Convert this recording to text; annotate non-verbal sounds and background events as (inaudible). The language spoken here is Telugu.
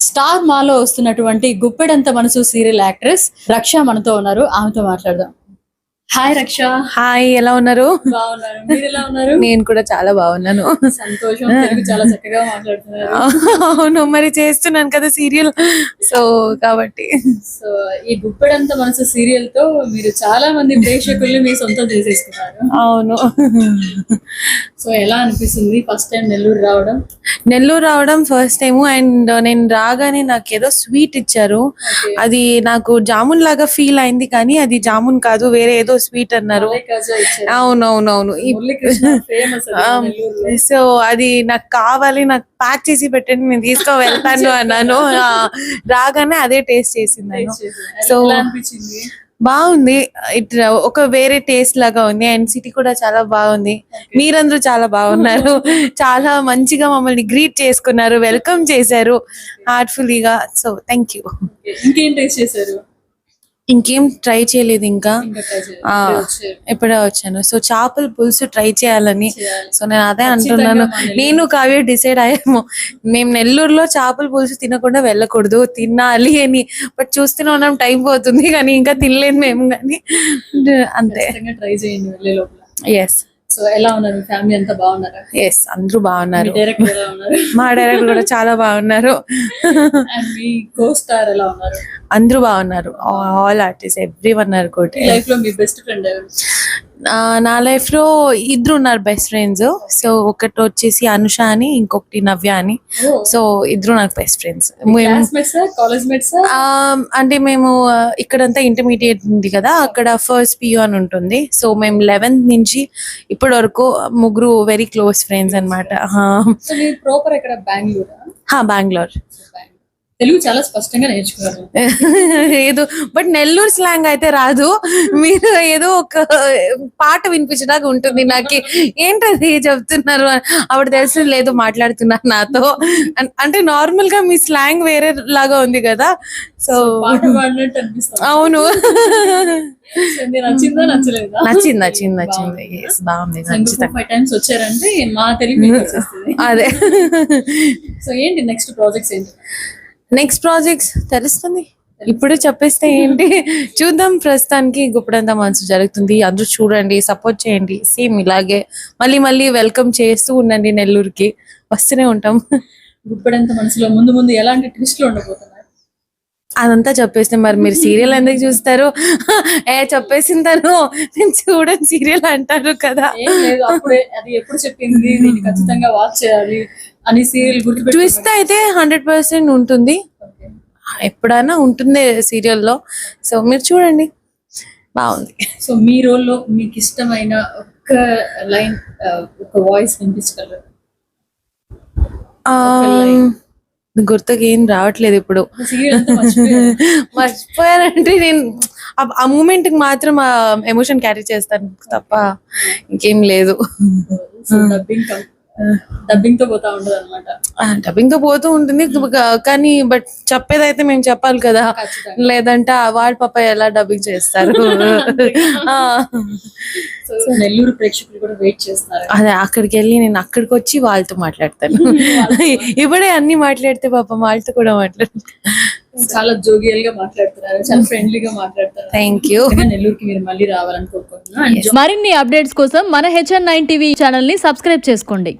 స్టార్ మాలో వస్తున్నటువంటి గుప్పెడంత మనసు సీరియల్ యాక్ట్రెస్ రక్ష మనతో ఉన్నారు. ఆమెతో మాట్లాడదాం. హాయ్ రక్ష హాయ్ ఎలా ఉన్నారు? బాగున్నారు. మీరు ఎలా ఉన్నారు? నేను కూడా చాలా బాగున్నాను. సంతోషం. చాలా చక్కగా మాట్లాడుతున్నారు. అవును మరి చేస్తున్నాను కదా సీరియల్. సో కాబట్టి. సో ఈ గుప్పెడంత మనసు సీరియల్తో మీరు చాలా మంది ప్రేక్షకుల్ని మీ సొంతం చేసేసుకున్నారు. అవును. సో ఎలా అనిపిస్తుంది ఫస్ట్ టైం నెల్లూరు రావడం? నెల్లూరు రావడం ఫస్ట్ టైం అండ్ నేను రాగానే నాకు ఏదో స్వీట్ ఇచ్చారు. అది నాకు జామున్ లాగా ఫీల్ అయింది కానీ అది జామున్ కాదు. వేరే ఏదో స్వీట్ అన్నారు. మలై కాజా ఇచ్చారు. అవును అవును అవును మురళీకృష్ణ ఫేమస్ (laughs) నెల్లూరులో. సో అది నాకు కావాలి నాకు ప్యాక్ చేసి పెట్టండి నేను తీసుకో వెళ్తాను (laughs) అన్నాను రాగానే అదే టేస్ట్ చేసింది సో బాగుంది. ఇట్ ఒక వేరే టేస్ట్ లాగా ఉంది. అండ్ సిటీ కూడా చాలా బాగుంది. మీరందరూ చాలా బాగున్నారు. (laughs) చాలా మంచిగా మమ్మల్ని గ్రీట్ చేసుకున్నారు వెల్కమ్ చేశారు హార్ట్ఫుల్లీగా సో థ్యాంక్ యూ ఇంకేం టేస్ట్ చేశారు? ఇంకేం ట్రై చేయలేదు ఇంకా. ఇప్పుడే వచ్చాను. సో చేపల పులుసు ట్రై చేయాలని. చేయాలి. సో నేను అదే అంటున్నాను. నేను కావ్య డిసైడ్ అయ్యాము. మేము నెల్లూరులో చేపల పులుసు తినకుండా వెళ్ళకూడదు. తినాలి అని. బట్ చూస్తూనే ఉన్నాం టైం పోతుంది. కానీ ఇంకా తినలేదు మేము. కానీ (laughs) అంతే. ట్రై చేయండి ఎస్ సో ఎలా ఉన్నారు? ఫ్యామిలీ అంతా బాగున్నారా? ఎస్ అందరూ బాగున్నారు. మా డైరెక్టర్ కూడా చాలా బాగున్నారు. అండ్ మీ కో స్టార్ ఎలా ఉన్నారు? అందరూ బాగున్నారు. All artist everyone are good లైఫ్లో మీ బెస్ట్ ఫ్రెండ్ ఎవరు? నా లైఫ్లో ఇద్దరు ఉన్నారు బెస్ట్ ఫ్రెండ్స్ సో ఒకటి వచ్చేసి అనుష అని ఇంకొకటి నవ్య అని. సో ఇద్దరు నాకు బెస్ట్ ఫ్రెండ్స్ అంటే మేము ఇక్కడంతా ఇంటర్మీడియట్ ఉంది కదా అక్కడ ఫస్ట్ పియూ అని ఉంటుంది. సో మేము లెవెన్త్ నుంచి ఇప్పటి వరకు ముగ్గురు వెరీ క్లోజ్ ఫ్రెండ్స్ అనమాట బెంగళూరు తెలుగు చాలా స్పష్టంగా నేర్చుకున్నారు. ఏదో బట్ నెల్లూరు స్లాంగ్ అయితే రాదు. మీరు ఏదో ఒక పాట వినిపించడానికి ఉంటుంది నాకు. ఏంటది చెప్తున్నారు? అప్పుడు తెలిసి లేదు మాట్లాడుతున్నారు నాతో. అంటే నార్మల్గా మీ స్లాంగ్ వేరే లాగా ఉంది కదా. సో అవును. నచ్చిందా నచ్చలేదా? నచ్చింది నచ్చింది నచ్చింది. బాగుంది. ఫైవ్ టైమ్స్ వచ్చారంటే మా తెలుగు అదే. సో ఏంటి నెక్స్ట్ ప్రాజెక్ట్స్ ఏంటి? నెక్స్ట్ ప్రాజెక్ట్స్ తెలుస్తుంది? ఇప్పుడు చెప్పేస్తే ఏంటి? చూద్దాం ప్రస్తుతానికి గుప్పడంతా మనసు జరుగుతుంది. అందరూ చూడండి సపోర్ట్ చేయండి. సేమ్ ఇలాగే. మళ్ళీ మళ్ళీ వెల్కమ్ చేస్తూ ఉండండి నెల్లూరుకి. వస్తూనే ఉంటాం. గుప్పడంత మనసులో ముందు ముందు ఎలాంటి ట్విస్ట్లు ఉండబోతున్నాయి? అదంతా చెప్పేస్తే మరి మీరు సీరియల్ ఎందుకు చూస్తారు? ఏ చెప్పేసింటాను నేను చూడని సీరియల్ అంటారు కదా. అది ఎప్పుడు చెప్పింది? దీన్ని ఖచ్చితంగా వాచ్ చేయాలి అని సీరియల్ గుర్తుపెట్టి ట్విస్ట్ అయితే హండ్రెడ్ పర్సెంట్ ఉంటుంది. ఎప్పుడైనా ఉంటుంది సీరియల్లో సో మీరు చూడండి. బాగుంది. సో మీ రోల్లో మీకు ఇష్టమైన ఒక్క లైన్ ఒక వాయిస్ వినిపించగలరు? గుర్తుకి ఏం రావట్లేదు ఇప్పుడు. సీరియల్ మర్చిపోయానంటే నేను ఆ- మూమెంట్కి మాత్రం ఆ ఎమోషన్ క్యారీ చేస్తాను తప్ప ఇంకేం లేదు. డబ్బింగ్తో పోతా ఉండదు అనమాట డబ్బింగ్తో పోతూ ఉంటుంది. కా- కానీ బట్ చెప్పేదైతే మేము చెప్పాలి కదా. లేదంటే ఆ వాడి పాప ఎలా డబ్బింగ్ చేస్తారు? (laughs) నెల్లూరు ప్రేక్షకులు కూడా వెయిట్ చేస్తున్నారు. అదే అక్కడికి వెళ్ళి నేను అక్కడికి వచ్చి వాళ్ళతో. మాట్లాడతాను (laughs) ఇప్పుడే అన్ని మాట్లాడితే పాపం వాళ్ళతో కూడా మాట్లాడతాను. చాలా జోగియల్గా మాట్లాడుతున్నారు చాలా ఫ్రెండ్లీగా మాట్లాడుతున్నారు. థ్యాంక్ యూ నెల్లూరుకి మీరు మళ్ళీ రావాలని మరిన్ని అప్డేట్స్ కోసం మన హెచ్ఎన్ నైన్ టీవీ ఛానల్ని సబ్స్క్రైబ్ చేసుకోండి.